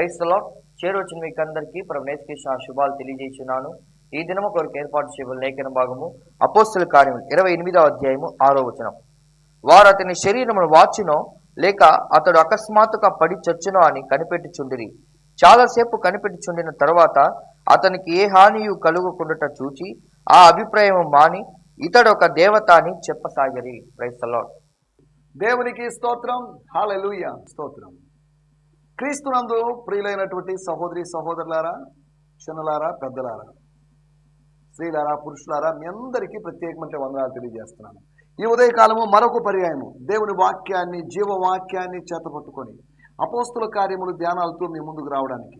క్రైస్తలో చేరొచ్చిన మీకు అందరికీ కృష్ణ శుభాలు తెలియజేస్తున్నాను. ఈ దినము కొరకు ఏర్పాటు చేయబడిన లేఖన భాగము అపోస్తుల కార్యములు ఇరవై ఎనిమిదవ అధ్యాయము ఆరో వచనం. వారు అతని శరీరమును వాచినో లేక అతడు అకస్మాత్తుగా పడి చచ్చునో అని కనిపెట్టుచుండిరి. చాలాసేపు కనిపెట్టుచుండిన తర్వాత అతనికి ఏ హానియు కలుగకుండా చూచి ఆ అభిప్రాయం మాని ఇతడు ఒక దేవత అని చెప్పసాగరి క్రైస్తలో దేవునికి స్తోత్రం. హాలూయ స్తోత్రం. క్రీస్తునందు ప్రియులైనటువంటి సహోదరి సహోదరులారా చిన్నలారా పెద్దలారా స్త్రీలారా పురుషులారా మీ అందరికీ ప్రత్యేకమైన వందనాలు తెలియజేస్తున్నాను. ఈ ఉదయకాలము మరొక పర్యాయము. దేవుని వాక్యాన్ని జీవవాక్యాన్ని చేతపట్టుకొని అపోస్తుల కార్యములు ధ్యానాలతో మీ ముందుకు రావడానికి.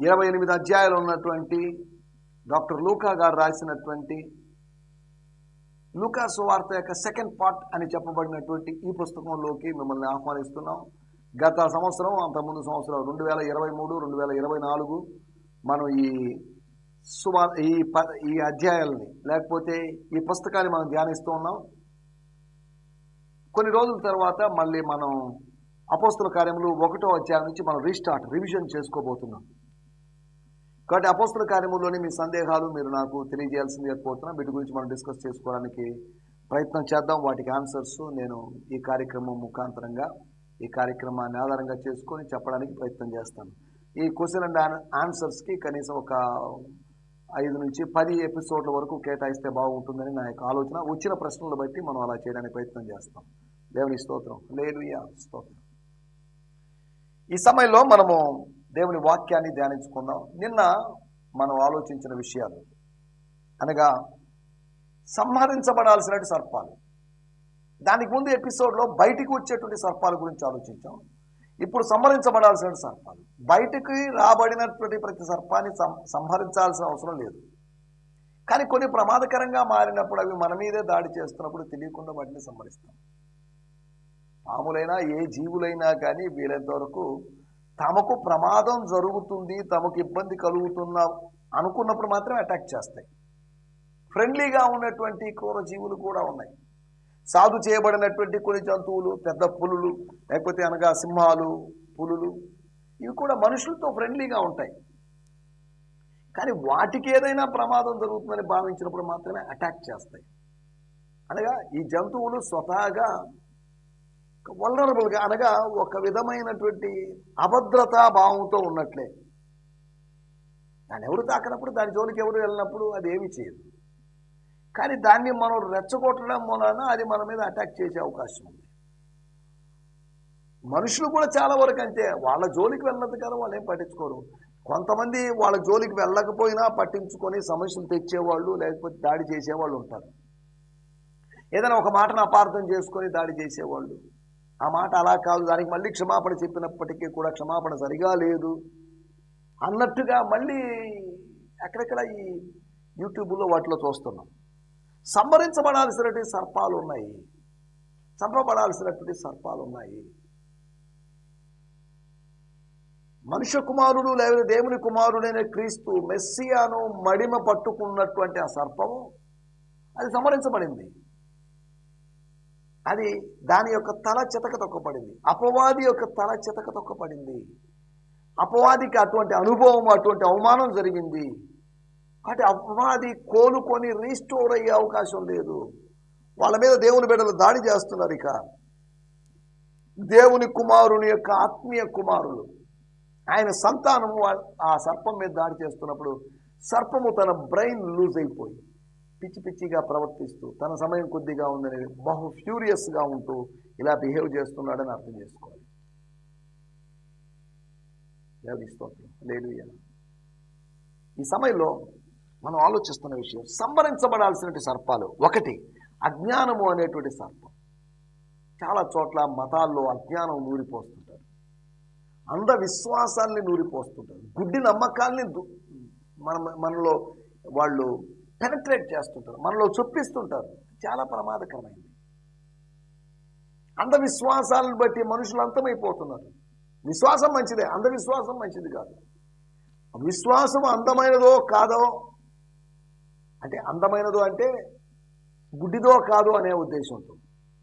ఇరవై ఎనిమిది అధ్యాయాలు ఉన్నటువంటి డాక్టర్ లూకా గారు రాసినటువంటి లూకా సువార్త యొక్క సెకండ్ పార్ట్ అని చెప్పబడినటువంటి ఈ పుస్తకంలోకి మిమ్మల్ని ఆహ్వానిస్తున్నాం. గత సంవత్సరం అంతకుముందు సంవత్సరం రెండు వేల ఇరవై మూడు రెండు వేల ఇరవై నాలుగు మనం ఈ సుమా ఈ ప ఈ అధ్యాయాలని లేకపోతే ఈ పుస్తకాన్ని మనం ధ్యానిస్తూ ఉన్నాం. కొన్ని రోజుల తర్వాత మళ్ళీ మనం అపోస్తుల కార్యములు ఒకటో అధ్యాయం నుంచి మనం రీస్టార్ట్ రివిజన్ చేసుకోబోతున్నాం. కాబట్టి అపోస్తుల కార్యములోని మీ సందేహాలు మీరు నాకు తెలియజేయాల్సింది లేకపోతున్నా వీటి గురించి మనం డిస్కస్ చేసుకోవడానికి ప్రయత్నం చేద్దాం. వాటికి ఆన్సర్స్ నేను ఈ కార్యక్రమం ముఖాంతరంగా ఈ కార్యక్రమాన్ని ఆధారంగా చేసుకొని చెప్పడానికి ప్రయత్నం చేస్తాను. ఈ క్వశ్చన్ అండ్ ఆన్సర్స్కి కనీసం ఒక ఐదు నుంచి పది ఎపిసోడ్ల వరకు కేటాయిస్తే బాగుంటుందని నా యొక్క ఆలోచన. వచ్చిన ప్రశ్నలు బట్టి మనం అలా చేయడానికి ప్రయత్నం చేస్తాం. దేవుని స్తోత్రం. లేలుయా స్తోత్రం. ఈ సమయంలో మనము దేవుని వాక్యాన్ని ధ్యానించుకుందాం. నిన్న మనం ఆలోచించిన విషయాలు. అనగా సంహరించబడాల్సినటువంటి సర్పాలు. దానికి ముందు ఎపిసోడ్లో బయటికి వచ్చేటువంటి సర్పాల గురించి ఆలోచించాం. ఇప్పుడు సంహరించబడాల్సిన సర్పాలు. బయటికి రాబడినటువంటి ప్రతి సర్పాన్ని సం సంహరించాల్సిన అవసరం లేదు. కానీ కొన్ని ప్రమాదకరంగా మారినప్పుడు అవి మన మీదే దాడి చేస్తున్నప్పుడు తెలియకుండా వాటిని సంహరిస్తాం. పాములైనా ఏ జీవులైనా కానీ వీలైనంత వరకు తమకు ప్రమాదం జరుగుతుంది తమకు ఇబ్బంది కలుగుతున్న అనుకున్నప్పుడు మాత్రమే అటాక్ చేస్తాయి. ఫ్రెండ్లీగా ఉన్నటువంటి క్రూర జీవులు కూడా ఉన్నాయి. సాధు చేయబడినటువంటి కొన్ని జంతువులు పెద్ద పులులు లేకపోతే అనగా సింహాలు పులులు ఇవి కూడా మనుషులతో ఫ్రెండ్లీగా ఉంటాయి. కానీ వాటికి ఏదైనా ప్రమాదం జరుగుతుందని భావించినప్పుడు మాత్రమే అటాక్ చేస్తాయి. అనగా ఈ జంతువులు స్వతహాగా వల్నరబుల్గా అనగా ఒక విధమైనటువంటి అభద్రతా భావంతో ఉన్నట్లే. దాన్ని ఎవరు తాకినప్పుడు దాని జోలికి ఎవరు వెళ్ళినప్పుడు అది ఏమీ చేయదు. కానీ దాన్ని మనం రెచ్చగొట్టడం వలన అది మన మీద అటాక్ చేసే అవకాశం ఉంది. మనుషులు కూడా చాలా వరకు అంతే వాళ్ళ జోలికి వెళ్ళదు కదా వాళ్ళు ఏం పట్టించుకోరు. కొంతమంది వాళ్ళ జోలికి వెళ్ళకపోయినా పట్టించుకొని సమస్యలు తెచ్చేవాళ్ళు లేకపోతే దాడి చేసేవాళ్ళు ఉంటారు. ఏదైనా ఒక మాటను అపార్థం చేసుకొని దాడి చేసేవాళ్ళు. ఆ మాట అలా కాదు. దానికి మళ్ళీ క్షమాపణ చెప్పినప్పటికీ కూడా క్షమాపణ సరిగా లేదు అన్నట్టుగా మళ్ళీ ఎక్కడెక్కడ ఈ యూట్యూబ్లో వాటిలో చూస్తున్నాం. సంహరించబడాల్సినటువంటి సర్పాలు ఉన్నాయి చంపబడాల్సినటువంటి సర్పాలు ఉన్నాయి మనుష్య కుమారుడు లేదా దేవుని కుమారుడైన క్రీస్తు మెస్సియాను మడిమ పట్టుకున్నటువంటి ఆ సర్పము అది సంహరించబడింది అది దాని యొక్క తల చితక తొక్కపడింది అపవాది యొక్క తల చితక తొక్కపడింది అపవాదికి అటువంటి అనుభవం అటువంటి అవమానం జరిగింది. అంటే అపవాది కోలుకొని రీస్టోర్ అయ్యే అవకాశం లేదు. వాళ్ళ మీద దేవుని బిడ్డలు దాడి చేస్తున్నారు ఇక. దేవుని కుమారుని యొక్క ఆత్మీయ కుమారులు. ఆయన సంతానము ఆ సర్పం మీద దాడి చేస్తున్నప్పుడు సర్పము తన బ్రెయిన్ లూజ్ అయిపోయి పిచ్చి పిచ్చిగా ప్రవర్తిస్తూ తన సమయం కొద్దిగా ఉందని బహు ఫ్యూరియస్గా ఉంటూ ఇలా బిహేవ్ చేస్తున్నాడని అర్థం చేసుకోవాలి. దేవుని స్తోత్రం. లేదు ఈ సమయంలో మనం ఆలోచిస్తున్న విషయం సంబరించబడాల్సినటువంటి సర్పాలు ఒకటి అజ్ఞానము అనేటువంటి సర్పం. చాలా చోట్ల మతాల్లో అజ్ఞానం నూరిపోస్తుంటారు. అంధవిశ్వాసాల్ని నూరిపోస్తుంటారు. గుడ్డి నమ్మకాల్ని మన మనలో వాళ్ళు పెనట్రేట్ చేస్తుంటారు మనలో చొప్పిస్తుంటారు. చాలా ప్రమాదకరమైంది. అంధవిశ్వాసాలను బట్టి మనుషులు అంతమైపోతున్నారు. విశ్వాసం మంచిదే అంధవిశ్వాసం మంచిది కాదు. విశ్వాసం అందమైనదో కాదో అంటే అందమైనదో అంటే గుడ్డిదో కాదు అనే ఉద్దేశంతో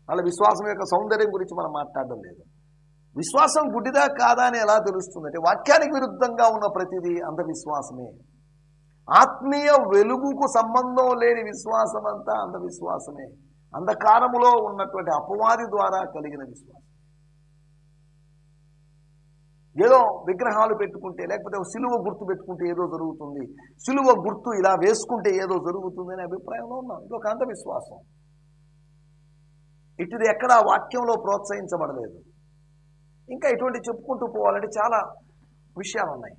వాళ్ళ విశ్వాసం యొక్క సౌందర్యం గురించి మనం మాట్లాడడం లేదు. విశ్వాసం గుడ్డిదా కాదా అని ఎలా తెలుస్తుందంటే వాక్యానికి విరుద్ధంగా ఉన్న ప్రతిదీ అంధవిశ్వాసమే. ఆత్మీయ వెలుగుకు సంబంధం లేని విశ్వాసం అంతా అంధవిశ్వాసమే. అంధకారములో ఉన్నటువంటి అపవాది ద్వారా కలిగిన విశ్వాసం. ఏదో విగ్రహాలు పెట్టుకుంటే లేకపోతే సిలువ గుర్తు పెట్టుకుంటే ఏదో జరుగుతుంది. సిలువ గుర్తు ఇలా వేసుకుంటే ఏదో జరుగుతుంది అనే అభిప్రాయంలో ఉన్నాం. ఇది ఒక అంధవిశ్వాసం. ఇటుది ఎక్కడ వాక్యంలో ప్రోత్సహించబడలేదు. ఇంకా ఇటువంటి చెప్పుకుంటూ పోవాలంటే చాలా విషయాలు ఉన్నాయి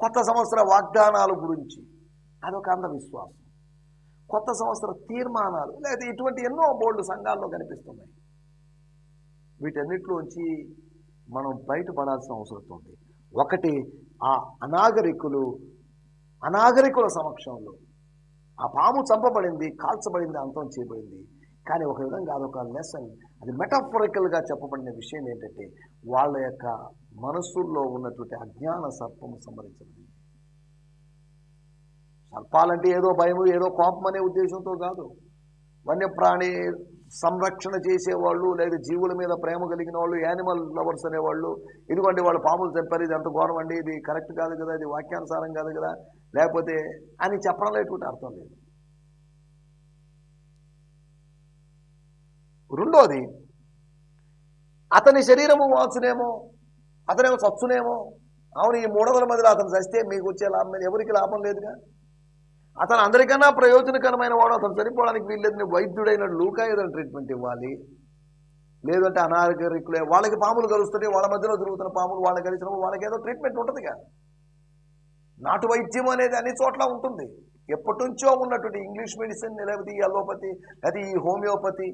కొత్త సంవత్సర వాగ్దానాల గురించి. అదొక అంధవిశ్వాసం. కొత్త సంవత్సర తీర్మానాలు. లేదా ఇటువంటి ఎన్నో బోర్డు సంఘాల్లో కనిపిస్తున్నాయి. వీటన్నిటిలోంచి మనం బయటపడాల్సిన అవసరం ఉంది. ఒకటి ఆ అనాగరికులు అనాగరికుల సమక్షంలో. ఆ పాము చంపబడింది కాల్చబడింది అంతం చేయబడింది. కానీ ఒక విధంగా అదొక లెసన్ అది మెటాఫరికల్గా చెప్పబడిన విషయం ఏంటంటే వాళ్ళ యొక్క మనస్సుల్లో ఉన్నటువంటి అజ్ఞాన సర్పము సంభరించబడింది. సర్పాలంటే ఏదో భయము ఏదో కోపం అనే ఉద్దేశంతో కాదు. వన్యప్రాణి సంరక్షణ చేసేవాళ్ళు లేదా జీవుల మీద ప్రేమ కలిగిన వాళ్ళు యానిమల్ లవర్స్ అనేవాళ్ళు ఇదిగోండి వాళ్ళు పాములు చెప్పారు ఇది ఎంత ఘోరం అండి ఇది కరెక్ట్ కాదు కదా ఇది వాక్యానుసారం కాదు కదా లేకపోతే అని చెప్పడంలో ఎటువంటి అర్థం లేదు. రెండోది అతని శరీరము వాచునేమో అతనేమో చచ్చునేమో అవును ఈ మూడొందల మధ్యలో మందిలో అతను చస్తే మీకు వచ్చే లాభం ఎవరికి లాభం లేదుగా? అతను అందరికన్నా ప్రయోజనకరమైన వాడు అతను చనిపోవడానికి వీల్లేదు. వైద్యుడైన లూకా ఏదైనా ట్రీట్మెంట్ ఇవ్వాలి. లేదంటే అనారోగ్యకులే వాళ్ళకి పాములు కలుస్తుంటే వాళ్ళ మధ్యలో తిరుగుతున్న పాములు వాళ్ళకి కలిసినప్పుడు వాళ్ళకి ఏదో ట్రీట్మెంట్ కదా నాటు వైద్యం అనేది అన్ని చోట్ల ఉంటుంది. ఎప్పటి నుంచో ఉన్నటువంటి ఇంగ్లీష్ మెడిసిన్ లేకపోతే ఈ అలోపతి లేకపోతే ఈ హోమియోపతి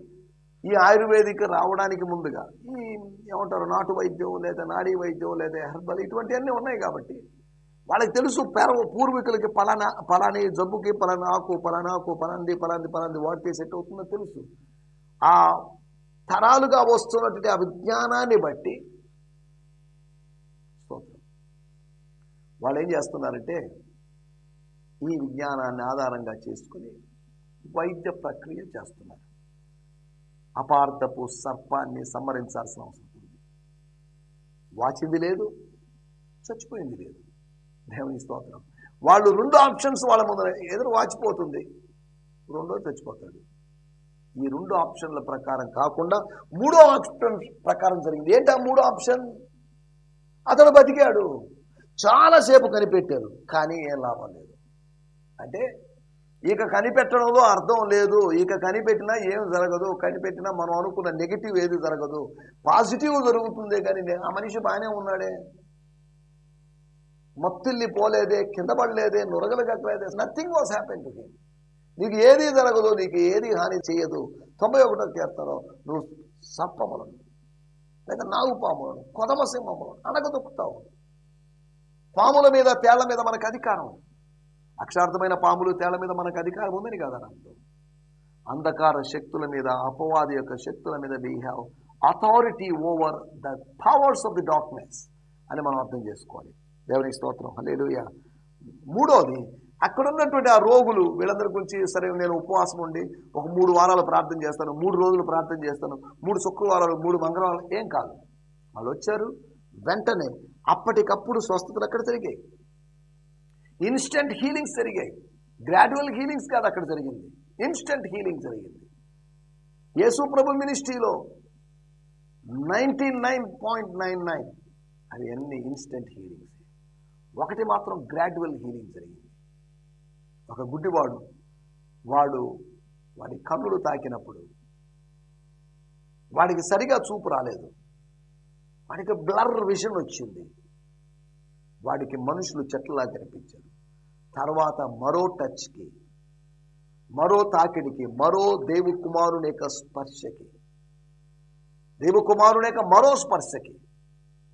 ఈ ఆయుర్వేదిక్ రావడానికి ముందుగా ఈ ఏమంటారు నాటు వైద్యం లేదా నాడీ వైద్యం లేదా హెర్బల్ ఇటువంటివన్నీ ఉన్నాయి కాబట్టి వాళ్ళకి తెలుసు పేర పూర్వీకులకి పలానా పలాని జబ్బుకి పలానా ఆకు పలానా ఆకు పలాంది పలాంది పలాంది వాడితే సెట్ అవుతుందో తెలుసు. ఆ తరాలుగా వస్తున్నటువంటి ఆ విజ్ఞానాన్ని బట్టి స్తోత్రం. వాళ్ళు ఏం చేస్తున్నారంటే ఈ విజ్ఞానాన్ని ఆధారంగా చేసుకుని వైద్య ప్రక్రియ చేస్తున్నారు. అపార్థపు సర్పాన్ని సంహరించాల్సిన అవసరం ఉంది. వాచింది లేదు చచ్చిపోయింది లేదు. దేవుని స్తోత్రం. వాళ్ళు రెండు ఆప్షన్స్ వాళ్ళ ముందర ఎదురు వాచిపోతుంది. రెండో చచ్చిపోతాడు. ఈ రెండు ఆప్షన్ల ప్రకారం కాకుండా మూడో ఆప్షన్ ప్రకారం జరిగింది. ఏంటి ఆ మూడో ఆప్షన్? అతను బతికాడు. చాలాసేపు కనిపెట్టారు కానీ ఏం లాభం లేదు. అంటే ఇక కనిపెట్టడంలో అర్థం లేదు. ఇక కనిపెట్టినా ఏం జరగదు. కనిపెట్టినా మనం అనుకున్న నెగిటివ్ ఏది జరగదు. పాజిటివ్ జరుగుతుందే కానీ ఆ మనిషి బాగానే ఉన్నాడే. మత్తిల్లి పోలేదే కింద పడలేదే నురగలు కట్టలేదే. Nothing was happen to him నీకు ఏది జరగదు నీకు ఏది హాని చేయదు. తొంభై ఒకటో కీర్తనలో నువ్వు సర్పములను లేదా నాగు పాములను కొదమ సింహములను అనగదొక్కుతావు పాముల మీద తేళ్ళ మీద మనకు అధికారం. అక్షార్థమైన పాములు తేళ్ళ మీద మనకు అధికారం ఉందని కదా నాకు అంధకార శక్తుల మీద అపవాది యొక్క శక్తుల మీద we have authority over the powers of the darkness అని మనం అర్థం చేసుకోవాలి. దేవునికి స్తోత్రం. హల్లెలూయా. మూడోది అక్కడ ఉన్నటువంటి ఆ రోగులు వీళ్ళందరి గురించి సరే నేను ఉపవాసం ఉండి ఒక మూడు వారాలు ప్రార్థన చేస్తాను మూడు రోజులు ప్రార్థన చేస్తాను మూడు శుక్రవారాలు మూడు మంగళవారాలు ఏం కాదు. వాళ్ళు వచ్చారు వెంటనే అప్పటికప్పుడు స్వస్థతలు అక్కడ జరిగాయి. ఇన్స్టెంట్ హీలింగ్స్ జరిగాయి. గ్రాడ్యువల్ హీలింగ్స్ కాదు అక్కడ జరిగింది. ఇన్స్టెంట్ హీలింగ్ జరిగింది. యేసు ప్రభు మినిస్ట్రీలో ninety nine point nine nine. అవి అన్ని ఇన్స్టెంట్ హీలింగ్స్. ఒకటి మాత్రం గ్రాడ్యువల్ హీలింగ్ జరిగింది. ఒక గుడ్డివాడు వాడు వాడి కన్నులు తాకినప్పుడు వాడికి సరిగా చూపు రాలేదు. వాడికి బ్లర్ విజన్ వచ్చింది. వాడికి మనుషులు చెట్లలా కనిపించారు. తర్వాత మరో టచ్కి మరో తాకిడికి మరో దేవు కుమారుని యొక్క స్పర్శకి దేవు కుమారుని యొక్క మరో స్పర్శకి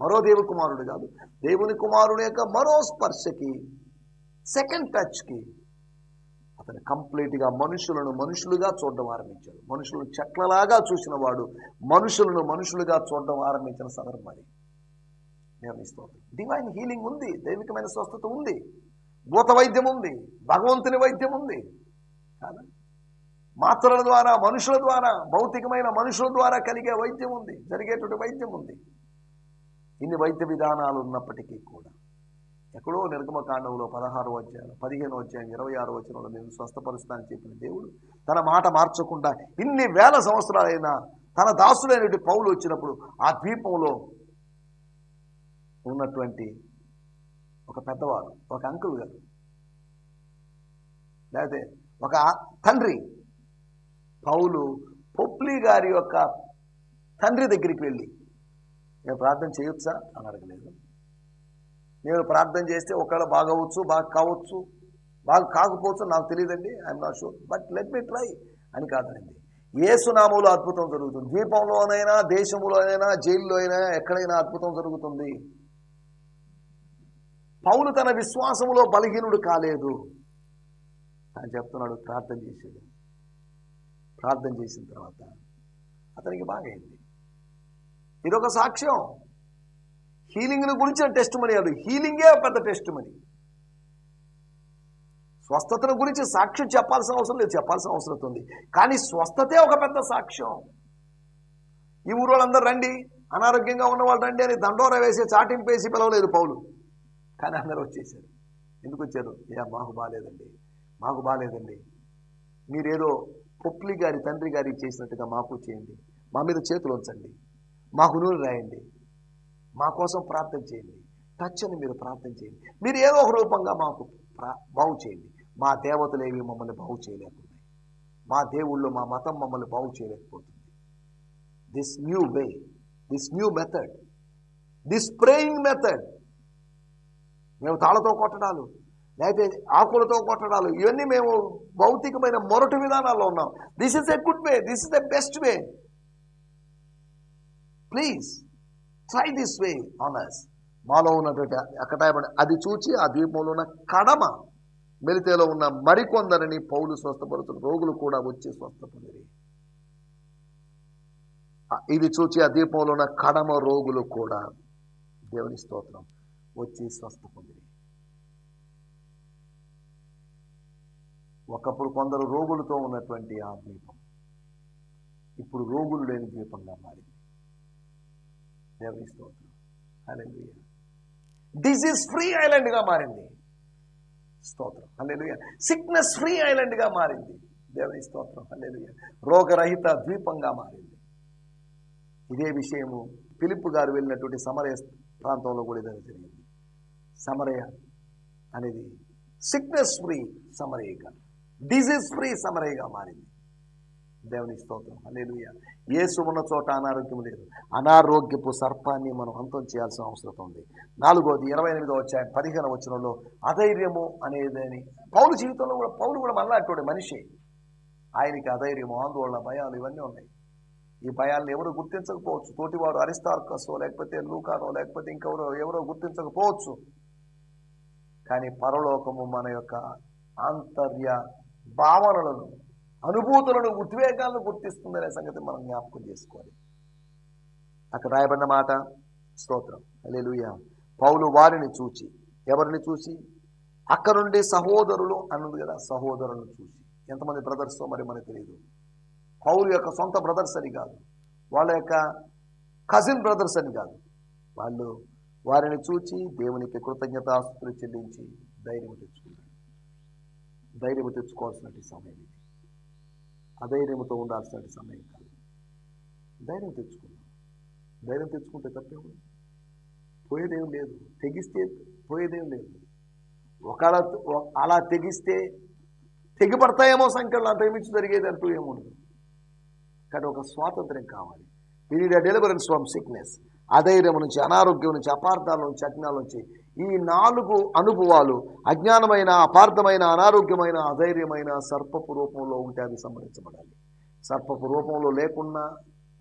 మరో దేవు కుమారుడు కాదు. దేవుని కుమారుడు యొక్క మరో స్పర్శకి సెకండ్ టచ్కి అతను కంప్లీట్గా మనుషులను మనుషులుగా చూడడం ఆరంభించాడు. మనుషులను చెట్లలాగా చూసిన వాడు మనుషులను మనుషులుగా చూడడం ఆరంభించిన సందర్భం అది. దేవుని డివైన్ హీలింగ్ ఉంది దైవికమైన స్వస్థత ఉంది భూత వైద్యం ఉంది భగవంతుని వైద్యం ఉంది. కాదా. మాత్రల ద్వారా మనుషుల ద్వారా భౌతికమైన మనుషుల ద్వారా కలిగే వైద్యం ఉంది జరిగేటువంటి వైద్యం ఉంది. ఇన్ని వైద్య విధానాలు ఉన్నప్పటికీ కూడా ఎక్కడో నిర్గమకాండంలో పదహారు అధ్యాయం పదిహేను అధ్యాయం ఇరవై ఆరు వచనంలో నేను స్వస్థపరుస్తానని చెప్పిన దేవుడు తన మాట మార్చకుండా ఇన్ని వేల సంవత్సరాలైనా తన దాసుడైనటువంటి పౌలు వచ్చినప్పుడు ఆ ద్వీపంలో ఉన్నటువంటి ఒక పెద్దవారు ఒక అంకుల్ గారు లేకపోతే ఒక తండ్రి పౌలు పొప్లి గారి యొక్క తండ్రి దగ్గరికి వెళ్ళి నేను ప్రార్థన చేయొచ్చా? అని అడగలేదు. నేను ప్రార్థన చేస్తే ఒకవేళ బాగవచ్చు బాగా కావచ్చు బాగా కాకపోవచ్చు నాకు తెలియదండి I'm not sure but let me try అని కాదండి ఏసునామంలో అద్భుతం జరుగుతుంది. ద్వీపంలోనైనా దేశంలోనైనా జైల్లో అయినా ఎక్కడైనా అద్భుతం జరుగుతుంది. పౌలు తన విశ్వాసములో బలహీనుడు కాలేదు. అని చెప్తున్నాడు ప్రార్థన చేసేది. ప్రార్థన చేసిన తర్వాత అతనికి బాగైంది. ఇదొక సాక్ష్యం. హీలింగ్ గురించిన టెస్ట్ మనీ అది హీలింగే పెద్ద టెస్ట్ మనీ స్వస్థతను గురించి సాక్ష్యం చెప్పాల్సిన అవసరం లేదు చెప్పాల్సిన అవసరం ఉంది. కానీ స్వస్థతే ఒక పెద్ద సాక్ష్యం. ఈ ఊరు వాళ్ళందరూ రండి అనారోగ్యంగా ఉన్న వాళ్ళు రండి అని దండోర వేసి చాటింపేసి పిలవలేదు పౌలు. కానీ అందరూ వచ్చేసారు. ఎందుకు వచ్చారు? ఏ మాకు బాగాలేదండి మాకు బాగాలేదండి. మీరేదో పొప్లి గారి తండ్రి గారికి చేసినట్టుగా మాకు చేయండి మా మీద చేతులు ఉంచండి. మాకు నూనె రాయండి. మా కోసం ప్రార్థన చేయండి. టచ్ అని మీరు ప్రార్థన చేయండి. మీరు ఏదో ఒక రూపంగా మాకు ప్రా- బాగు చేయండి. మా దేవతలు ఏవి మమ్మల్ని బాగు చేయలేకున్నాయి మా దేవుళ్ళు మా మతం మమ్మల్ని బాగు చేయలేకపోతుంది. This new way this new method this praying method మేము తాళతో కొట్టడాలు లేకపోతే ఆకులతో కొట్టడాలు ఇవన్నీ మేము భౌతికమైన మొరటి విధానాల్లో ఉన్నాం. This is a good way this is the best way please try this way honours మాలో ఉన్నటువంటి అక్కటాయబడి అది చూచి ఆ ద్వీపంలో ఉన్న కడమ మెలితేలో ఉన్న మరికొందరిని పౌలు స్వస్థపరుతున్న రోగులు కూడా వచ్చి స్వస్థపడి ఇది చూచి ఆ ద్వీపంలో ఉన్న కడమ రోగులు కూడా దేవుని స్తోత్రం వచ్చి స్వస్థ పొందిరి ఒకప్పుడు కొందరు రోగులతో ఉన్నటువంటి ఆ ద్వీపం. ఇప్పుడు రోగులు లేని ద్వీపంగా మారింది. దేవుని స్తోత్రం. హల్లెలూయా. డిసీజ్ ఫ్రీ ఐలాండ్గా మారింది. స్తోత్రం. హల్లెలూయా. సిక్నెస్ ఫ్రీ ఐలాండ్గా మారింది. దేవుని స్తోత్రం. హల్లెలూయా. రోగరహిత ద్వీపంగా మారింది. ఇదే విషయము పిలుపు గారు వెళ్ళినటువంటి సమరయ ప్రాంతంలో కూడా ఇదని జరిగింది. సమరయ అనేది సిక్నెస్ ఫ్రీ సమరయగా డిజీజ్ ఫ్రీ సమరయగా మారింది. దేవుని స్తోత్రం. హల్లెలూయా. యేసు ఉన్న చోట అనారోగ్యం లేదు. అనారోగ్యపు సర్పాన్ని మనం అంతం చేయాల్సిన అవసరం ఉంది. నాలుగోది ఇరవై ఎనిమిదో వచ్చాయి పదిహేను వచనంలో అధైర్యము అనేది పౌరు జీవితంలో కూడా పౌలు కూడా మళ్ళాంటి మనిషి. ఆయనకి అధైర్యము ఆందోళన భయాలు ఇవన్నీ ఉన్నాయి. ఈ భయాలను ఎవరు గుర్తించకపోవచ్చు. తోటివారు అరిస్తార్కసో లేకపోతే లూకానో లేకపోతే ఇంకెవరో ఎవరో గుర్తించకపోవచ్చు. కానీ పరలోకము మన యొక్క ఆంతర్య భావనలను అనుభూతులను ఉద్వేగాలను గుర్తిస్తుందనే సంగతి మనం జ్ఞాపకం చేసుకోవాలి. అక్కడ రాయబడిన మాట స్తోత్రం. హల్లెలూయా. పౌలు వారిని చూచి ఎవరిని చూసి అక్కడ నుండి సహోదరులు అన్నది కదా సహోదరులను చూసి ఎంతమంది బ్రదర్స్ మరి మనకు తెలియదు పౌలు యొక్క సొంత బ్రదర్స్ అని కాదు. వాళ్ళ యొక్క కజిన్ బ్రదర్స్ అని కాదు. వాళ్ళు వారిని చూచి దేవునికి కృతజ్ఞతాస్తులు చెల్లించి ధైర్యం తెచ్చుకున్నారు. ధైర్యం తెచ్చుకోవాల్సినటువంటి సమయం ఇది. అధైర్యంతో ఉండాల్సిన సమయం కాదు. ధైర్యం తెచ్చుకున్నాం ధైర్యం తెచ్చుకుంటే తప్పేమో పోయేదేం లేదు. తెగిస్తే పోయేదేం లేదు. ఒకళ అలా తెగిస్తే తెగిపడతాయేమో సంఖ్యలో అంతకుమించి జరిగేది అంటూ ఏముండదు. కానీ ఒక స్వాతంత్ర్యం కావాలి. We need deliverance from sickness అధైర్యం నుంచి అనారోగ్యం నుంచి అపార్థాల నుంచి అజ్ఞాల నుంచి ఈ నాలుగు అనుభవాలు అజ్ఞానమైన అపార్థమైన అనారోగ్యమైన అధైర్యమైన సర్పపు రూపంలో ఉంటే అవి సంహరించబడాలి. సర్పపు రూపంలో లేకుండా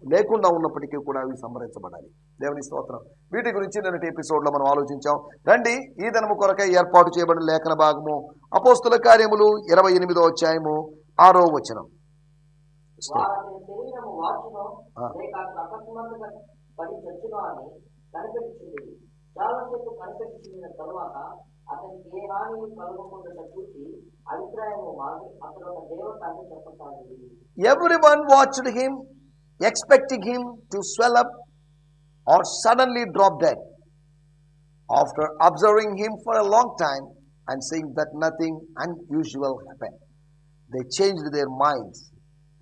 లేకుండా ఉన్నప్పటికీ కూడా అవి సంహరించబడాలి. దేవుని స్తోత్రం. వీటి గురించి నేను ఎపిసోడ్లో మనం ఆలోచించాం. రండి ఈ దినము కొరకై ఏర్పాటు చేయబడిన లేఖన భాగము అపోస్తుల కార్యములు ఇరవై ఎనిమిదో అధ్యాయము ఆరో వచనం. స్తోత్రం. వారి శరీరము వాచునో ఆ. లేక అకస్మాత్తుగా పడి చచ్చునో అని కనిపెట్టింది చాలాసేపు కనిపెట్టించిన తరువాత అతనికి ఏ హాని కలగకుండా చూసి అవిత్ర అభిప్రాయం మాది అతడు ఒక దేవత అని చెప్పసాగింది Everyone watched him, expecting him to swell up or suddenly drop dead. After observing him for a long time and seeing that nothing unusual happened, they changed their minds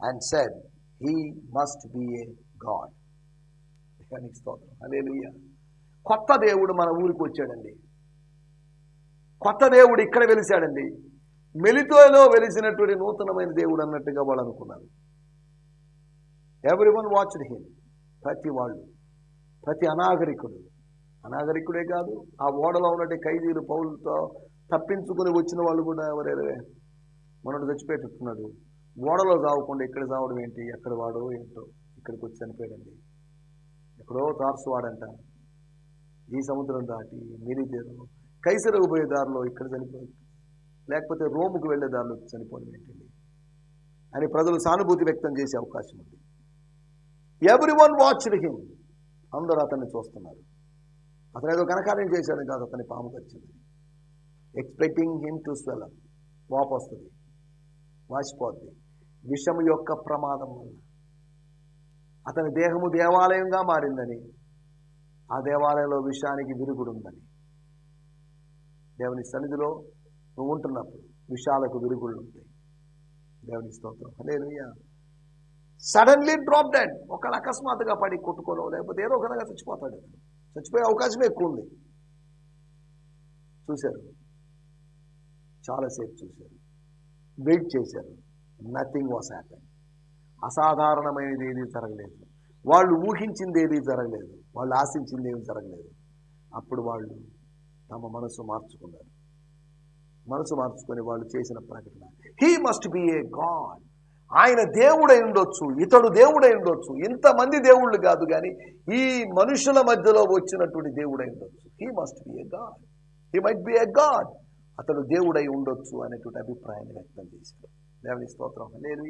and said, He must be a God. దేవునికి స్తోత్రం. హల్లెలూయా. కొత్త దేవుడు మన ఊరికి వచ్చాడండి. కొత్త దేవుడు ఇక్కడ వెలిశాడండి. మెలితోలో వెలిసినటువంటి నూతనమైన దేవుడు అన్నట్టుగా వాళ్ళు అనుకున్నారు. ఎవ్రీ వన్ వాచ్డ్ హిమ్ ప్రతి వాళ్ళు. ప్రతి అనాగరికుడు. అనాగరికుడే కాదు ఆ ఓడలో ఉన్నట్టు ఖైదీలు పౌలతో తప్పించుకుని వచ్చిన వాళ్ళు కూడా ఎవరే మనడు చచ్చిపోయేటట్టున్నాడు. ఓడలో చావకుండా ఇక్కడ చావడం ఏంటి? ఎక్కడ వాడో ఏంటో ఇక్కడికి వచ్చి చనిపోయాడండి. ఎక్కడో తార్సు వాడంట. ఈ సముద్రం దాటి మిలితేరు కైసరకు పోయే దారిలో ఇక్కడ చనిపోయింది లేకపోతే రోముకు వెళ్ళే దారిలో చనిపోవడం ఏంటండి? అని ప్రజలు సానుభూతి వ్యక్తం చేసే అవకాశం ఉంది. ఎవ్రీ వన్ వాచ్డ్ హిమ్ అందరూ అతన్ని చూస్తున్నారు. అతను ఏదో కనకార్యం చేశాడు కాదు అతని పాము వచ్చింది ఎక్స్పెక్టింగ్ హిమ్ టు స్వెల్ వాపు వస్తుంది. వాసిపోద్ది. విషము యొక్క ప్రమాదం వల్ల. అతని దేహము దేవాలయంగా మారిందని ఆ దేవాలయంలో విషానికి విరుగుడు ఉందని దేవుని సన్నిధిలో నువ్వు ఉంటున్నప్పుడు విషాలకు విరుగుళ్ళు ఉంటాయి దేవుని స్తోత్రం. హల్లెలూయా. సడన్లీ డ్రాప్ డెడ్ ఒకళ్ళు అకస్మాత్తుగా పడి కొట్టుకోవడం లేకపోతే ఏదో ఒక విధంగా చచ్చిపోతాడు చచ్చిపోయే అవకాశమే ఎక్కువ ఉంది చూశారు? చాలాసేపు చూశారు. వెయిట్ చేశారు. నథింగ్ వాస్ హ్యాపెన్ అసాధారణమైనది ఏది జరగలేదు. వాళ్ళు ఊహించింది ఏది జరగలేదు. వాళ్ళు ఆశించింది ఏమి జరగలేదు. అప్పుడు వాళ్ళు తమ మనసు మార్చుకున్నారు. మనసు మార్చుకొని వాళ్ళు చేసిన ప్రకటన. He must be a god ఆయన దేవుడై ఉండొచ్చు ఇతడు దేవుడై ఉండొచ్చు. ఇంతమంది దేవుళ్ళు కాదు కానీ ఈ మనుషుల మధ్యలో వచ్చినటువంటి దేవుడై ఉండొచ్చు. He must be a god he might be a god అతడు దేవుడై ఉండొచ్చు అనేటువంటి అభిప్రాయాన్ని వ్యక్తం చేశారు దేవుని స్తోత్రం. లేదు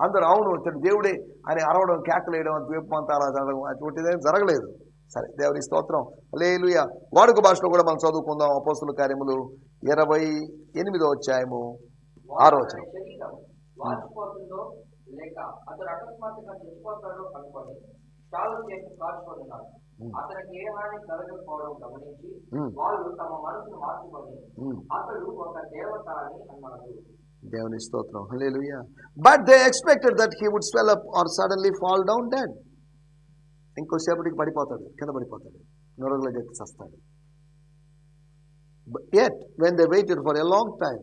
అందరూ అవును ఇతడు దేవుడే అని అరవడం కేకలేయడం ద్వీపమంతారా జరగడం అటువంటిదేం జరగలేదు. సరే దేవుని స్తోత్రం. లేలుయ వాడుక భాషలో కూడా మనం చదువుకుందాం అపోస్తుల కార్యములు ఇరవై ఎనిమిదో అధ్యాయము ఆరో వచనం. శరీరం వాచిపోతుందో లేక అతడు అకస్మాత్తుగా చచ్చిపోతాడో అనుకొని చాలా సేపు కాచుకొనున్నారు. అతనికి ఏ హాని కలగకపోవడం గమనించి. వాళ్ళు తమ మనసును మార్చుకొని. అతడు ఒక దేవత అని అన్నారు దేవుని స్తోత్రం. Hallelujah. But they expected that he would swell up or suddenly fall down dead ఇంకోసేపటికి పడిపోతాడు కింద పడిపోతాడు. నొరగలో ఎక్కి చస్తాడు. At when they waited for a long time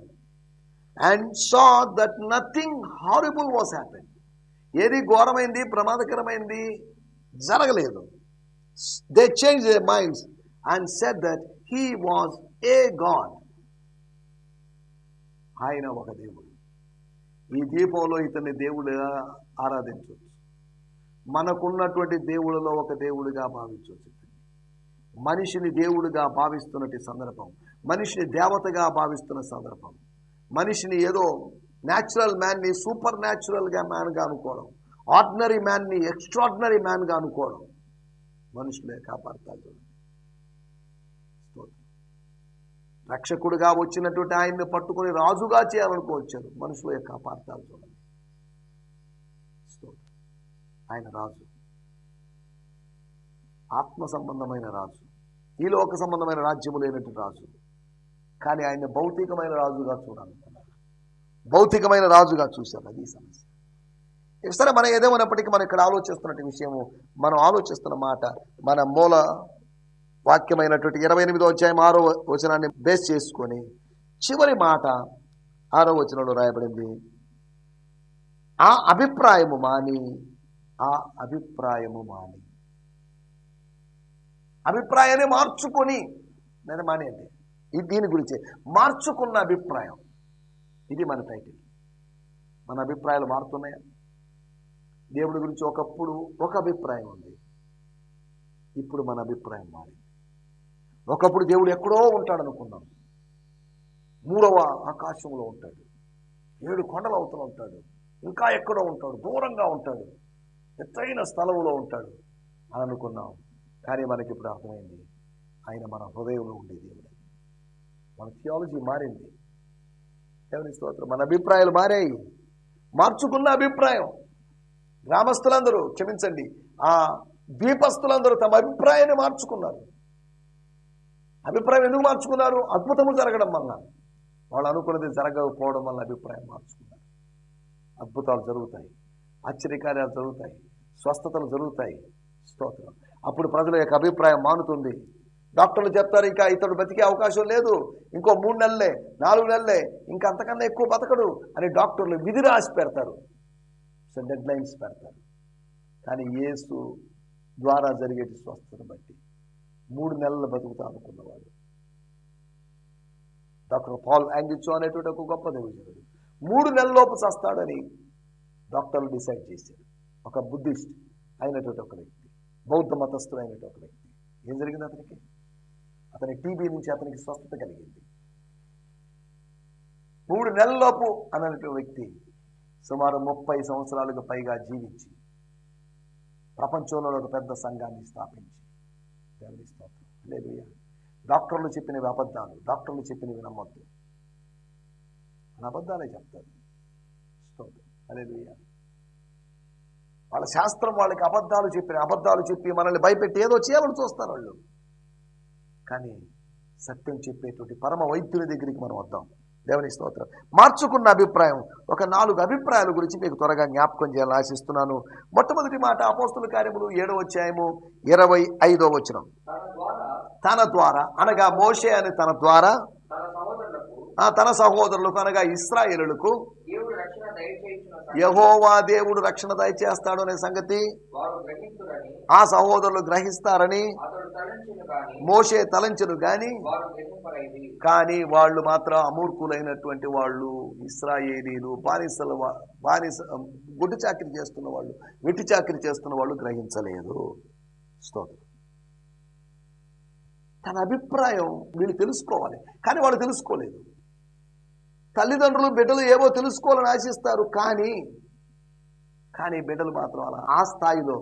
and saw that nothing horrible was happen ఏది ఘోరమైంది ప్రమాదకరమైంది జరగలేదు. They change they minds and set that he was a god ఆయన ఒక దేవుడు. ఈ దీపంలో ఇతన్ని దేవుడిగా ఆరాధించవచ్చు? మనకున్నటువంటి దేవుళ్ళలో ఒక దేవుడిగా భావించవచ్చు మనిషిని దేవుడిగా భావిస్తున్నటి సందర్భం మనిషిని దేవతగా భావిస్తున్న సందర్భం మనిషిని ఏదో న్యాచురల్ మ్యాన్ని సూపర్ న్యాచురల్గా మ్యాన్గా అనుకోవడం ఆర్డినరీ మ్యాన్ని ఎక్స్ట్రాడినరీ మ్యాన్గా అనుకోవడం మనుషులే కాపాడతారు రక్షకుడుగా వచ్చినటువంటి ఆయన్ని పట్టుకొని రాజుగా చేయాలనుకోవచ్చారు. మనుషుల యొక్క అపార్థాలు చూడండి స్తోత్రం. ఆయన రాజు. ఆత్మ సంబంధమైన రాజు. ఈ లోక సంబంధమైన రాజ్యము లేనటువంటి రాజు. కానీ ఆయన భౌతికమైన రాజుగా చూడాలనుకున్నారు భౌతికమైన రాజుగా చూశారు అది సమస్య. ఇక సరే మనం ఏదేమైనప్పటికీ మనం ఇక్కడ ఆలోచిస్తున్నటువంటి విషయము మనం ఆలోచిస్తున్న మాట మన మూల వాక్యమైనటువంటి ఇరవై ఎనిమిదో అధ్యాయం ఆరో వచనాన్ని బేస్ చేసుకొని చివరి మాట ఆరో వచనంలో రాయబడింది. ఆ అభిప్రాయము మాని ఆ అభిప్రాయము మాని. అభిప్రాయాన్ని మార్చుకొని నేను మానేయండి ఇది దీని గురించి. మార్చుకున్న అభిప్రాయం. ఇది మన టైటిల్ మన అభిప్రాయాలు మారుతున్నాయా? దేవుడి గురించి ఒకప్పుడు ఒక అభిప్రాయం ఉంది. ఇప్పుడు మన అభిప్రాయం మారింది. ఒకప్పుడు దేవుడు ఎక్కడో ఉంటాడు అనుకున్నాం. మూడవ ఆకాశంలో ఉంటాడు. ఏడు కొండల అవతల ఉంటాడు. ఇంకా ఎక్కడో ఉంటాడు. దూరంగా ఉంటాడు. ఎత్తైన స్థలంలో ఉంటాడు అని అనుకున్నాం. కానీ మనకి ఇప్పుడు అర్థమైంది. ఆయన మన హృదయంలో ఉండే దేవుడు. మన థియాలజీ మారింది. దేవుని స్తోత్రం. మన అభిప్రాయాలు మారాయి. మార్చుకున్న అభిప్రాయం. గ్రామస్తులందరూ క్షమించండి. ఆ ద్వీపస్తులందరూ తమ అభిప్రాయాన్ని మార్చుకున్నారు. అభిప్రాయం ఎందుకు మార్చుకున్నారు? అద్భుతము జరగడం వల్ల వాళ్ళు అనుకున్నది జరగకపోవడం వల్ల అభిప్రాయం మార్చుకున్నారు. అద్భుతాలు జరుగుతాయి. ఆశ్చర్యకార్యాలు జరుగుతాయి. స్వస్థతలు జరుగుతాయి. స్తోత్రం. అప్పుడు ప్రజల యొక్క అభిప్రాయం మానుతుంది. డాక్టర్లు చెప్తారు ఇంకా ఇతడు బతికే అవకాశం లేదు. ఇంకో మూడు నెలలే నాలుగు నెలలే ఇంకా అంతకన్నా ఎక్కువ బతకడు అని డాక్టర్లు విధి రాసి పెడతారు. సో డెడ్ లైన్స్ పెడతారు. కానీ ఏసు ద్వారా జరిగేటి స్వస్థతను బట్టి మూడు నెలలు బతుకుతా అనుకున్నవాడు. డాక్టర్ పాల్ యాంగిచో అనేటువంటి ఒక గొప్ప దేవుడు మూడు నెలల్లోపు చస్తాడని డాక్టర్లు డిసైడ్ చేశారు. ఒక బుద్ధిస్ట్ అయినటువంటి ఒక వ్యక్తి బౌద్ధ మతస్థుడైనటువంటి ఒక వ్యక్తి. ఏం జరిగింది అతనికి? అతని టీబీ నుంచి అతనికి స్వస్థత కలిగింది. మూడు నెలల్లోపు అన్నటువంటి వ్యక్తి సుమారు ముప్పై సంవత్సరాలకు పైగా జీవించి ప్రపంచంలో ఒక పెద్ద సంఘాన్ని స్థాపించి. దేవుని స్తోత్రం. లేదు డాక్టర్లు చెప్పినవి అబద్ధాలు డాక్టర్లు చెప్పినవి నమ్మద్దు. అని అబద్ధాలే చెప్తారు. స్తోత్రం. హల్లెలూయా. వాళ్ళ శాస్త్రం వాళ్ళకి అబద్ధాలు చెప్పిన అబద్ధాలు చెప్పి మనల్ని భయపెట్టి ఏదో చేయాలని చూస్తారు వాళ్ళు. కానీ సత్యం చెప్పేటువంటి పరమ వైద్యుల దగ్గరికి మనం వద్దాం. దేవుని స్తోత్రం. మార్చుకున్న అభిప్రాయం ఒక నాలుగు అభిప్రాయాల గురించి మీకు త్వరగా జ్ఞాపకం చేయాలని ఆశిస్తున్నాను. మొట్టమొదటి మాట అపోస్తుల కార్యములు ఏడో అధ్యాయము ఇరవై ఐదో వచనం. తన ద్వారా అనగా మోషే అని తన ద్వారా ఆ తన సహోదరులకు అనగా ఇస్రాయేలులకు యహోవా దేవుడు రక్షణ దయచేస్తాడు అనే సంగతి ఆ సహోదరులు గ్రహిస్తారని మోషే తలంచను గాని కానీ వాళ్ళు మాత్రం అమూర్ఖులైనటువంటి వాళ్ళు ఇస్రాయేలీలు బానిసల బానిస గుడ్డి చాకరీ చేస్తున్న వాళ్ళు వెట్టి చాకరీ చేస్తున్న వాళ్ళు గ్రహించలేదు. స్తోత్రం. తన అభిప్రాయం వీళ్ళు తెలుసుకోవాలి కానీ వాళ్ళు తెలుసుకోలేదు. తల్లిదండ్రులు బిడ్డలు ఏవో తెలుసుకోవాలని ఆశిస్తారు కానీ కానీ బిడ్డలు మాత్రం అలా ఆ స్థాయిలో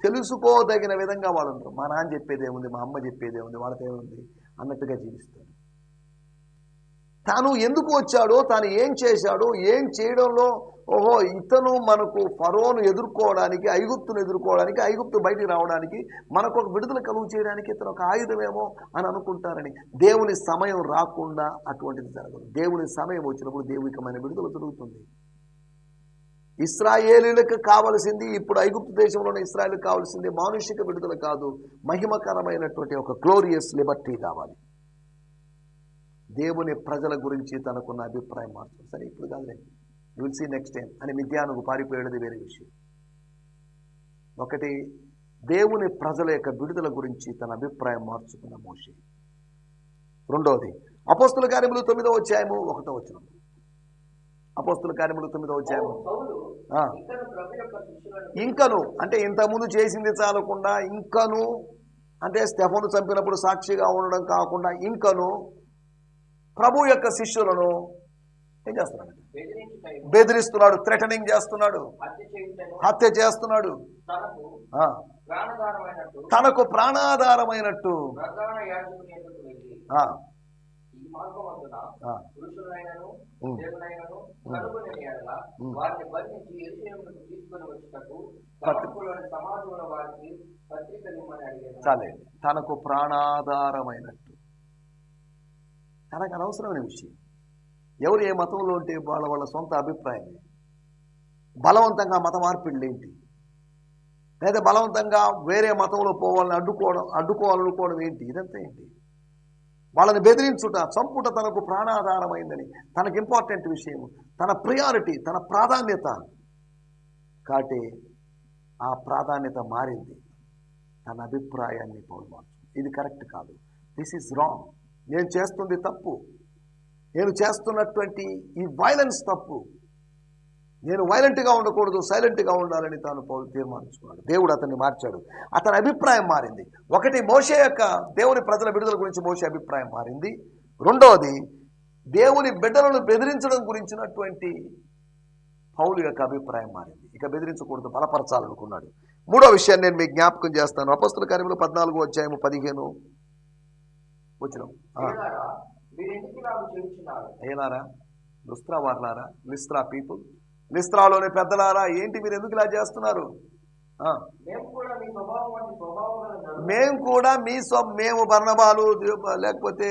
తెలుసుకోదగిన విధంగా వాళ్ళు ఉంటారు. మా నాన్న చెప్పేది ఏముంది మా అమ్మ చెప్పేది ఏముంది వాళ్ళతో ఏముంది అన్నట్టుగా జీవిస్తాడు తాను ఎందుకు వచ్చాడో తాను ఏం చేశాడో ఏం చేయడంలో ఓహో ఇతను మనకు ఫరోను ఎదుర్కోవడానికి ఐగుప్తును ఎదుర్కోవడానికి ఐగుప్తు బయటికి రావడానికి మనకు ఒక విడుదల కలుగు చేయడానికి ఇతను ఒక ఆయుధమేమో అని అనుకుంటారని. దేవుని సమయం రాకుండా అటువంటిది జరగదు. దేవుని సమయం వచ్చినప్పుడు దేవునికమైన విడుదల జరుగుతుంది. ఇస్రాయేలీలకు కావలసింది ఇప్పుడు ఐగుప్తు దేశంలో ఉన్న ఇస్రాయేల్కి కావాల్సింది మానుషిక విడుదల కాదు మహిమకరమైనటువంటి ఒక గ్లోరియస్ లిబర్టీ కావాలి. దేవుని ప్రజల గురించి తనకున్న అభిప్రాయం మార్చు సరే ఇప్పుడు కాదులే విల్ సీ నెక్స్ట్ టైం అని మిథ్యానుకు పారిపోయేది వేరే విషయం. ఒకటి దేవుని ప్రజల యొక్క విడుదల గురించి తన అభిప్రాయం మార్చుకున్న మోషే. రెండవది అపోస్తుల కార్యములు తొమ్మిదో అధ్యాయము ఒకటో వచ్చిన అపోస్తుల కార్యములు తొమ్మిదో శిష్యులను ఇంకను అంటే ఇంతకుముందు చేసింది చాలకుండా ఇంకను అంటే స్టెఫను చంపినప్పుడు సాక్షిగా ఉండడం కాకుండా ఇంకను ప్రభు యొక్క శిష్యులను ఏం చేస్తున్నాడు బెదిరిస్తున్నాడు థ్రెటనింగ్ చేస్తున్నాడు హత్య చేస్తున్నాడు. తనకు ప్రాణాధారమైనట్టు చాలే. తనకు ప్రాణాధారమైనట్టు. తనకు అనవసరమైన విషయం. ఎవరు ఏ మతంలో ఉంటే వాళ్ళ వాళ్ళ సొంత అభిప్రాయం బలవంతంగా మత మార్పిడులు ఏంటి? లేదా బలవంతంగా వేరే మతంలో పోవాలని అడ్డుకోవడం అడ్డుకోవాలనుకోవడం ఏంటి? ఇదంతా ఏంటి? వాళ్ళని బెదిరించుట చంపుట తనకు ప్రాణాధారమైందని తనకు ఇంపార్టెంట్ విషయం తన ప్రియారిటీ తన ప్రాధాన్యత కాబట్టి ఆ ప్రాధాన్యత మారింది. తన అభిప్రాయాన్ని పౌరు మార్చు ఇది కరెక్ట్ కాదు. దిస్ ఈజ్ రాంగ్ నేను చేస్తుంది తప్పు. నేను చేస్తున్నటువంటి ఈ వైలెన్స్ తప్పు నేను వైలెంట్గా ఉండకూడదు సైలెంట్గా ఉండాలని తాను పౌలు తీర్మానించుకున్నాడు. దేవుడు అతన్ని మార్చాడు. అతని అభిప్రాయం మారింది. ఒకటి మోసే యొక్క దేవుని ప్రజల విడుదల గురించి మోసే అభిప్రాయం మారింది. రెండవది దేవుని బిడ్డలను బెదిరించడం గురించినటువంటి పౌలు యొక్క అభిప్రాయం మారింది. ఇక బెదిరించకూడదు బలపరచాలనుకున్నాడు. మూడో విషయాన్ని నేను మీకు జ్ఞాపకం చేస్తాను. అపస్తుల కార్యములు పద్నాలుగు అధ్యాయము పదిహేను. వచ్చిన. ఏనారా లుస్త్రా వార్లారా లిస్త్రా పీపుల్ లిస్త్రాలోని పెద్దలారా ఏంటి మీరు ఎందుకు ఇలా చేస్తున్నారు? మేము కూడా మీ స్వ మేము బర్ణబాలు లేకపోతే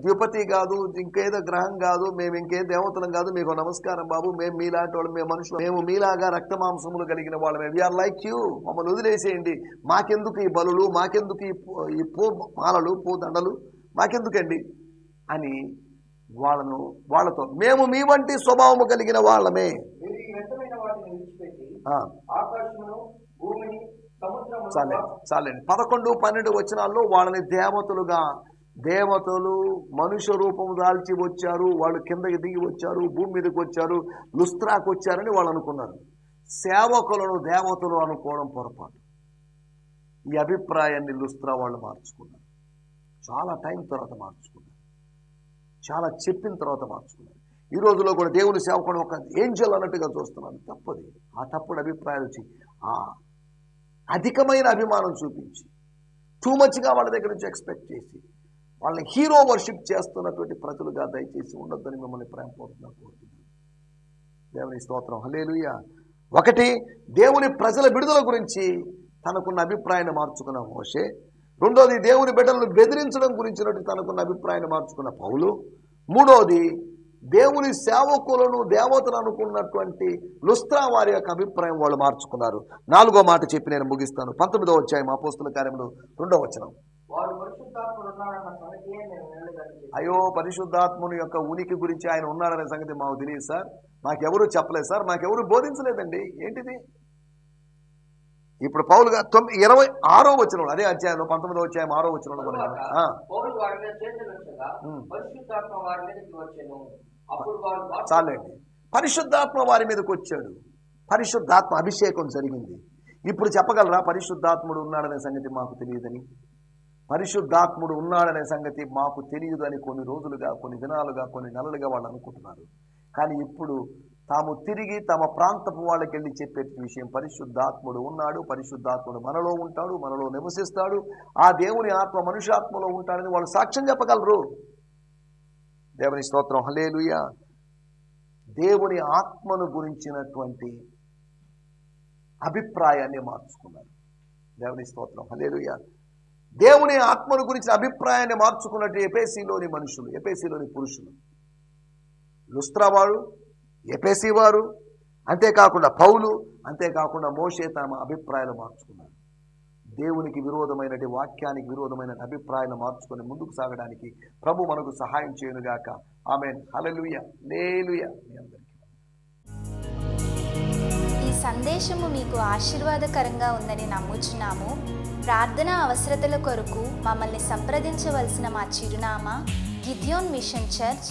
ద్విపతి కాదు ఇంకేదో గ్రహం కాదు మేము ఇంకే దేవతలం కాదు మీకు నమస్కారం బాబు మేము మీలాంటి వాళ్ళు మేము మనుషులు మేము మీలాగా రక్త మాంసములు కలిగిన వాళ్ళమే. వీఆర్ లైక్ యూ మమ్మల్ని వదిలేసేయండి. మాకెందుకు ఈ బలులు మాకెందుకు ఈ పూ- ఈ పూ మాలలు పూ దండలు? మాకెందుకండి? అని వాళ్ళను వాళ్ళతో మేము మీ వంటి స్వభావము కలిగిన వాళ్ళమే. చాలే చాలండి పదకొండు పన్నెండు వచనాల్లో వాళ్ళని దేవతలుగా దేవతలు మనుష్య రూపం దాల్చి వచ్చారు వాళ్ళు కిందకి దిగి వచ్చారు భూమి మీదకి వచ్చారు లుస్త్రాకు వచ్చారని వాళ్ళు అనుకున్నారు. సేవకులను దేవతలు అనుకోవడం పొరపాటు. ఈ అభిప్రాయాన్ని లుస్త్రా వాళ్ళు మార్చుకున్నారు. చాలా టైం తర్వాత మార్చుకున్నారు. చాలా చెప్పిన తర్వాత మార్చుకున్నాను ఈ రోజులో కూడా దేవుని సేవకుడు ఒక ఏంజల్ అన్నట్టుగా చూస్తున్నాను తప్పది. ఆ తప్పుడు అభిప్రాయాలు వచ్చి ఆ అధికమైన అభిమానం చూపించి టూ మచ్గా వాళ్ళ దగ్గర నుంచి ఎక్స్పెక్ట్ చేసి వాళ్ళని హీరో వర్షిప్ చేస్తున్నటువంటి ప్రజలుగా దయచేసి ఉండొద్దని మిమ్మల్ని ప్రేమపూర్వకంగా కోరుతున్నాను. దేవుని స్తోత్రం. హలేలుయ ఒకటి దేవుని ప్రజల విడుదల గురించి తనకున్న అభిప్రాయాన్ని మార్చుకున్న. మోషే రెండోది దేవుని బిడ్డలను బెదిరించడం గురించినట్టు తనకున్న అభిప్రాయాన్ని మార్చుకున్న పౌలు. మూడోది దేవుని సేవకులను దేవతలు అనుకున్నటువంటి లుస్త్రా వారి యొక్క అభిప్రాయం వాళ్ళు మార్చుకున్నారు. నాలుగో మాట చెప్పి నేను ముగిస్తాను. పంతొమ్మిదో వచ్చాయి అపోస్తుల కార్యంలో రెండో వచనం. వారు పరిశుద్ధాత్ముడు ఉన్నాడన్న సంగతియే మేము వినలేదని చెప్పి అయ్యో పరిశుద్ధాత్ముని యొక్క ఉనికి గురించి ఆయన ఉన్నాడనే సంగతి మాకు తెలియదు సార్. మాకెవరూ చెప్పలేదు సార్. మాకెవరూ బోధించలేదండి. ఏంటిది? ఇప్పుడు పౌలుగా తొమ్మిది ఇరవై ఆరో వచనంలో అదే అధ్యాయంలో పంతొమ్మిదో అధ్యాయం ఆరో వచ్చెను. చాలండి. పరిశుద్ధాత్మ వారి మీదకి వచ్చాడు. పరిశుద్ధాత్మ అభిషేకం జరిగింది. ఇప్పుడు చెప్పగలరా పరిశుద్ధాత్ముడు ఉన్నాడనే సంగతి మాకు తెలియదని? పరిశుద్ధాత్ముడు ఉన్నాడనే సంగతి మాకు తెలియదు అని కొన్ని రోజులుగా కొన్ని దినాలుగా కొన్ని నెలలుగా వాళ్ళు అనుకుంటున్నారు. కానీ ఇప్పుడు తాము తిరిగి తమ ప్రాంతపు వాళ్ళకి వెళ్ళి చెప్పే విషయం. పరిశుద్ధాత్ముడు ఉన్నాడు పరిశుద్ధాత్ముడు మనలో ఉంటాడు మనలో నివసిస్తాడు. ఆ దేవుని ఆత్మ మనుష్యాత్మలో ఉంటాడని వాళ్ళు సాక్ష్యం చెప్పగలరు. దేవుని స్తోత్రం. హలేలుయ దేవుని ఆత్మను గురించినటువంటి అభిప్రాయాన్ని మార్చుకున్నారు. దేవుని స్తోత్రం. హలేలుయ దేవుని ఆత్మను గురించిన అభిప్రాయాన్ని మార్చుకున్నట్టు ఎపేసీలోని మనుషులు ఎపేసీలోని పురుషులు. లుస్త్రావాడు ఎపేసి వారు అంతేకాకుండా పౌలు అంతేకాకుండా మోషే తమ అభిప్రాయాలు మార్చుకున్నారు. దేవునికి విరోధమైనటి వాక్యానికి విరోధమైన అభిప్రాయాలు మార్చుకొని ముందుకు సాగడానికి ప్రభు మనకు సహాయం చేయనుగాక. ఆమె హలలుయ లేలుయ ఈ సందేశము మీకు ఆశీర్వాదకరంగా ఉందని నమ్ముచున్నాము. ప్రార్థన అవసరతల కొరకు మమ్మల్ని సంప్రదించవలసిన మా చిరునామా గిద్యోన్ మిషన్ చర్చ్